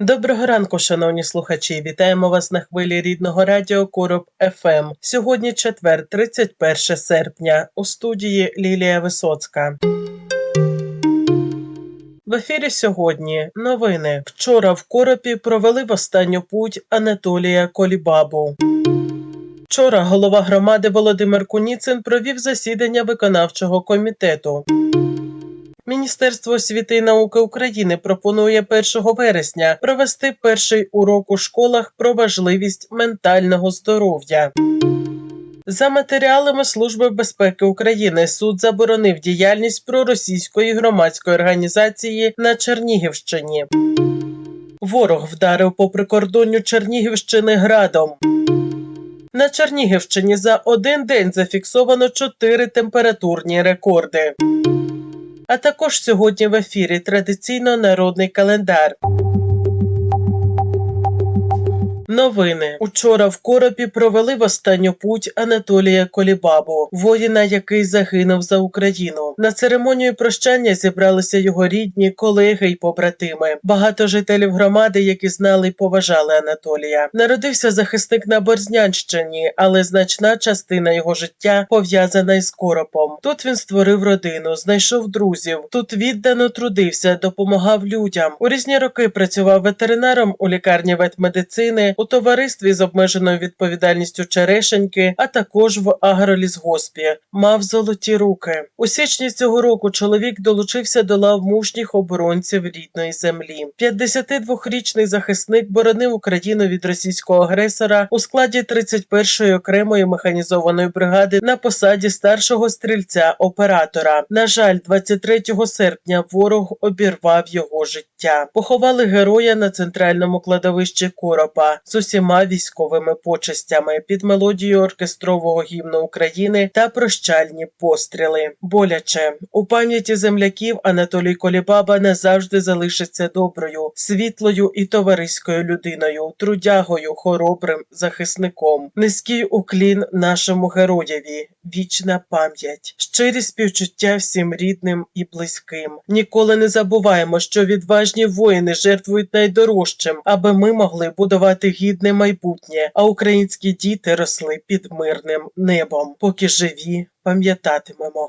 Доброго ранку, шановні слухачі. Вітаємо вас на хвилі рідного радіо Короб ФМ. Сьогодні четвер, 31 серпня. У студії Лілія Висоцька. В ефірі сьогодні новини. Вчора в Коропі провели в останню путь Анатолія Колібабу. Вчора голова громади Володимир Куніцин провів засідання виконавчого комітету. Міністерство освіти і науки України пропонує 1 вересня провести перший урок у школах про важливість ментального здоров'я. За матеріалами Служби безпеки України суд заборонив діяльність проросійської громадської організації на Чернігівщині. Ворог вдарив по прикордонню Чернігівщини градом. На Чернігівщині за один день зафіксовано чотири температурні рекорди. А також сьогодні в ефірі традиційно народний календар. Новини учора в Коробі провели в останню путь Анатолія Колібабу, воїна, який загинув за Україну. На церемонію прощання зібралися його рідні, колеги й побратими. Багато жителів громади, які знали й поважали Анатолія. Народився захисник на Борзнянщині, але значна частина його життя пов'язана із Коропом. Тут він створив родину, знайшов друзів. Тут віддано трудився, допомагав людям. У різні роки працював ветеринаром у лікарні ветмедицини, у товаристві з обмеженою відповідальністю Черешеньки, а також в агролісгоспі. Мав золоті руки. У січні цього року чоловік долучився до лав мужніх оборонців рідної землі. 52-річний захисник боронив Україну від російського агресора у складі 31-ї окремої механізованої бригади на посаді старшого стрільця оператора. На жаль, 23 серпня ворог обірвав його життя. Поховали героя на центральному кладовищі Коропа з усіма військовими почестями під мелодію оркестрового гімну України та прощальні постріли. Боляче у пам'яті земляків Анатолій Колібаба назавжди залишиться доброю, світлою і товариською людиною, трудягою, хоробрим захисником. Низький уклін нашому героєві, вічна пам'ять, щирі співчуття всім рідним і близьким. Ніколи не забуваємо, що відважні воїни жертвують найдорожчим, аби ми могли будувати гідне майбутнє, а українські діти росли під мирним небом. Поки живі, пам'ятатимемо.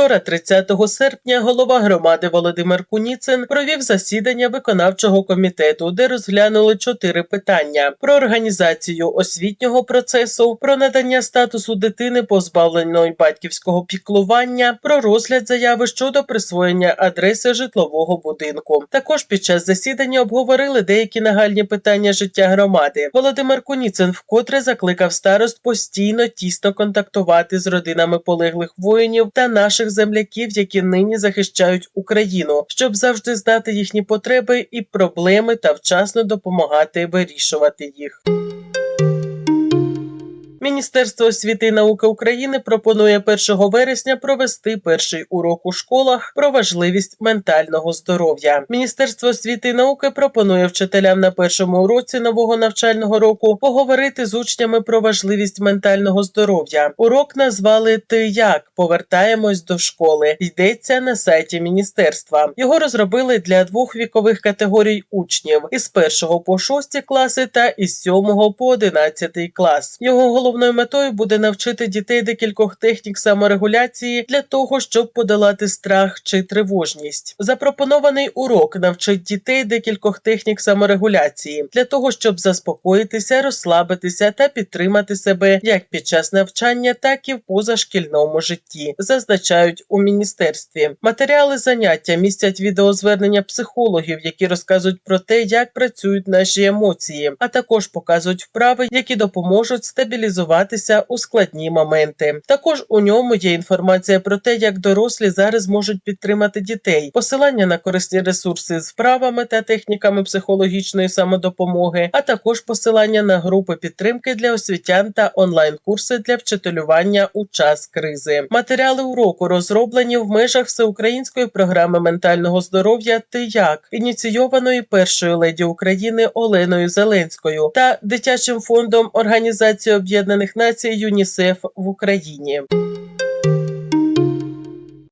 Вчора, 30 серпня, голова громади Володимир Куніцин провів засідання виконавчого комітету, де розглянули чотири питання: про організацію освітнього процесу, про надання статусу дитини позбавленої батьківського піклування, про розгляд заяви щодо присвоєння адреси житлового будинку. Також під час засідання обговорили деякі нагальні питання життя громади. Володимир Куніцин вкотре закликав старост постійно тісно контактувати з родинами полеглих воїнів та наших земляків, які нині захищають Україну, щоб завжди знати їхні потреби і проблеми та вчасно допомагати вирішувати їх. Міністерство освіти і науки України пропонує 1 вересня провести перший урок у школах про важливість ментального здоров'я. Міністерство освіти і науки пропонує вчителям на першому уроці нового навчального року поговорити з учнями про важливість ментального здоров'я. Урок назвали Ти як повертаємось до школи. Йдеться на сайті міністерства. Його розробили для двох вікових категорій учнів із першого по шості класи та із сьомого по одинадцятий клас. Його головною метою буде навчити дітей декількох технік саморегуляції для того, щоб подолати страх чи тривожність. Запропонований урок навчить дітей декількох технік саморегуляції для того, щоб заспокоїтися, розслабитися та підтримати себе як під час навчання, так і в позашкільному житті, зазначають у міністерстві. Матеріали заняття містять відеозвернення психологів, які розказують про те, як працюють наші емоції, а також показують вправи, які допоможуть стабілізуватися у складні моменти. Також у ньому є інформація про те, як дорослі зараз можуть підтримати дітей, посилання на корисні ресурси з вправами та техніками психологічної самодопомоги, а також посилання на групи підтримки для освітян та онлайн-курси для вчителювання у час кризи. Матеріали уроку розроблені в межах всеукраїнської програми ментального здоров'я «Ти як ініційованої першою леді України Оленою Зеленською та дитячим фондом Організації Об'єднаних Націй ЮНІСЕФ в Україні.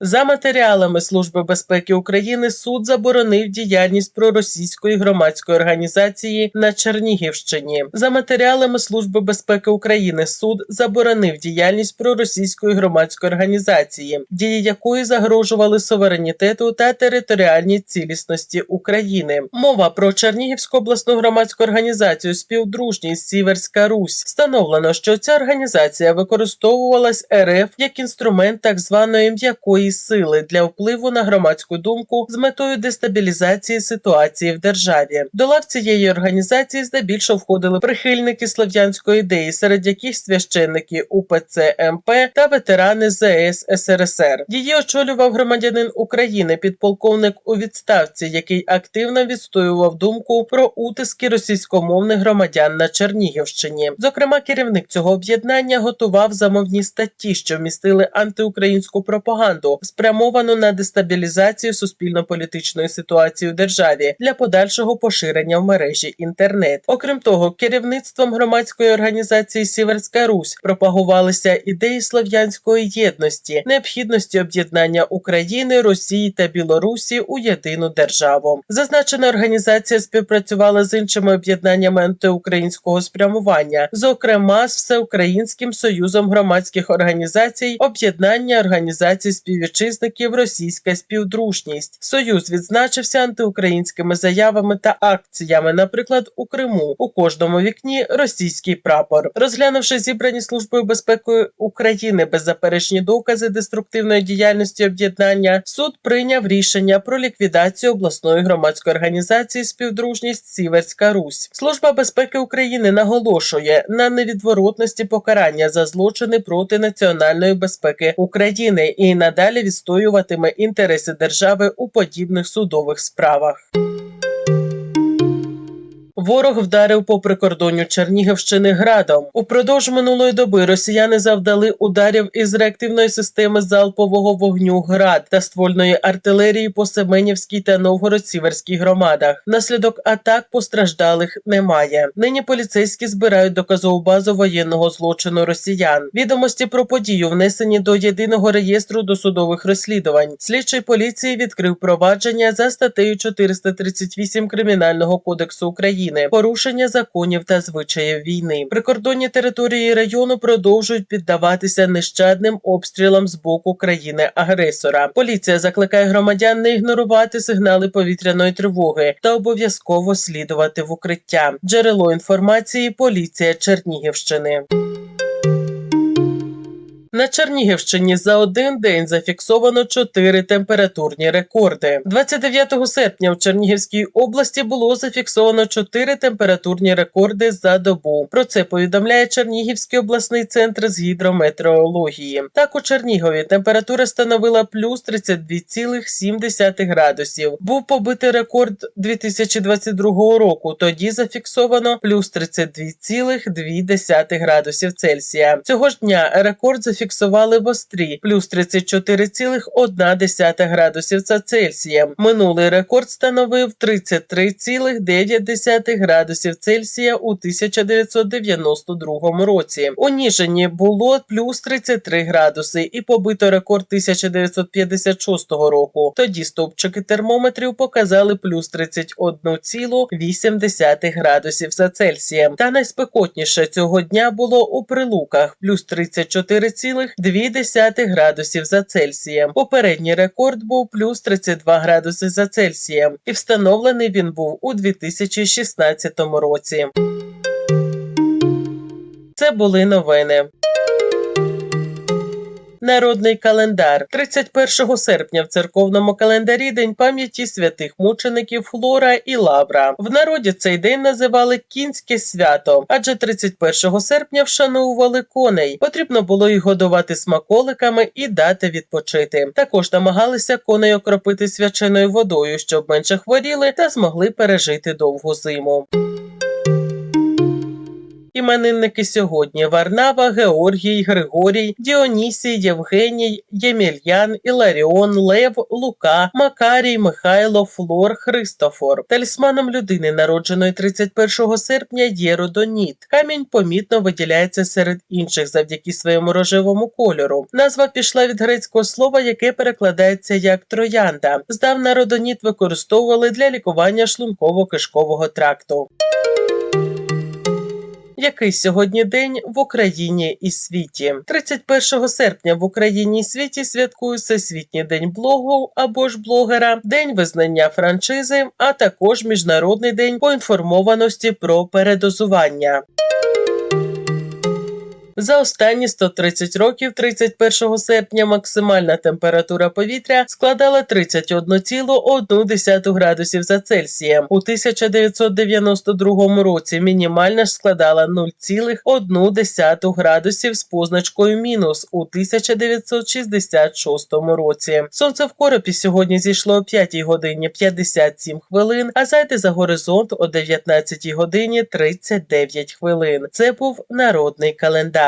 За матеріалами Служби безпеки України суд заборонив діяльність проросійської громадської організації на Чернігівщині. За матеріалами Служби безпеки України суд заборонив діяльність проросійської громадської організації, дії якої загрожували суверенітету та територіальній цілісності України. Мова про Чернігівську обласну громадську організацію Співдружність Сіверська Русь встановлено, що ця організація використовувалась РФ як інструмент так званої м'якої сили для впливу на громадську думку з метою дестабілізації ситуації в державі. До лав цієї організації здебільшого входили прихильники слов'янської ідеї, серед яких священники УПЦ МП та ветерани ЗС СРСР. Її очолював громадянин України, підполковник у відставці, який активно відстоював думку про утиски російськомовних громадян на Чернігівщині. Зокрема, керівник цього об'єднання готував замовні статті, що містили антиукраїнську пропаганду, спрямовану на дестабілізацію суспільно-політичної ситуації у державі для подальшого поширення в мережі інтернет. Окрім того, керівництвом громадської організації Сіверська Русь пропагувалися ідеї слов'янської єдності, необхідності об'єднання України, Росії та Білорусі у єдину державу. Зазначена організація співпрацювала з іншими об'єднаннями антиукраїнського спрямування, зокрема з Всеукраїнським союзом громадських організацій, об'єднання організацій співвітчизників співвітчизників російська співдружність. Союз відзначився антиукраїнськими заявами та акціями, наприклад, у Криму у кожному вікні російський прапор. Розглянувши зібрані службою безпеки України беззаперечні докази деструктивної діяльності об'єднання, суд прийняв рішення про ліквідацію обласної громадської організації співдружність Сіверська Русь. Служба безпеки України наголошує на невідворотності покарання за злочини проти національної безпеки України і надалі відстоюватиме інтереси держави у подібних судових справах. Ворог вдарив по прикордонню Чернігівщини градом. Упродовж минулої доби росіяни завдали ударів із реактивної системи залпового вогню ГРАД та ствольної артилерії по Семенівській та Новгород-Сіверській громадах. Внаслідок атак постраждалих немає. Нині поліцейські збирають доказову базу воєнного злочину росіян. Відомості про подію внесені до єдиного реєстру досудових розслідувань. Слідчий поліції відкрив провадження за статтею 438 Кримінального кодексу України порушення законів та звичаїв війни. Прикордонні території району продовжують піддаватися нещадним обстрілам з боку країни-агресора. Поліція закликає громадян не ігнорувати сигнали повітряної тривоги та обов'язково слідувати в укриття. Джерело інформації поліція Чернігівщини. На Чернігівщині за один день зафіксовано чотири температурні рекорди. 29 серпня в Чернігівській області було зафіксовано чотири температурні рекорди за добу. Про це повідомляє Чернігівський обласний центр з гідрометеорології. Так у Чернігові температура становила плюс 32,7 градусів. Був побитий рекорд 2022 року. Тоді зафіксовано плюс 32,2 градусів Цельсія. Цього ж дня рекорд зафіксували в Острі плюс 34,1 градусів за Цельсієм. Минулий рекорд становив 33,9 градусів Цельсія у 1992 році. У Ніжині було плюс 33 градуси і побито рекорд 1956 року. Тоді стовпчики термометрів показали плюс 31,8 градусів за Цельсієм. Та найспекотніше цього дня було у Прилуках плюс 34,2 градусів за Цельсієм. Попередній рекорд був плюс 32 градуси за Цельсієм, і встановлений він був у 2016 році. Це були новини. Народний календар 31 серпня в церковному календарі День пам'яті святих мучеників Флора і Лавра. В народі цей день називали кінське свято, адже 31 серпня вшановували коней. Потрібно було їх годувати смаколиками і дати відпочити. Також намагалися коней окропити свяченою водою, щоб менше хворіли та змогли пережити довгу зиму. Іменинники сьогодні Варнава, Георгій, Григорій, Діонісій, Євгеній, Ємельян, Іларіон, Лев, Лука, Макарій, Михайло, Флор, Христофор. Талісманом людини, народженої 31 серпня, є родоніт. Камінь помітно виділяється серед інших завдяки своєму рожевому кольору. Назва пішла від грецького слова, яке перекладається як троянда. Здавна родоніт використовували для лікування шлунково-кишкового тракту. Який сьогодні день в Україні і світі? 31 серпня в Україні і світі святкують Всесвітній день блогу або ж блогера, день визнання франшизи, а також Міжнародний день поінформованості про передозування. За останні 130 років, 31 серпня, максимальна температура повітря складала 31,1 градусів за Цельсієм. У 1992 році мінімальна ж складала 0,1 градусів з позначкою мінус у 1966 році. Сонце в коропі сьогодні зійшло о 5 годині 57 хвилин, а зайде за горизонт о 19 годині 39 хвилин. Це був народний календар.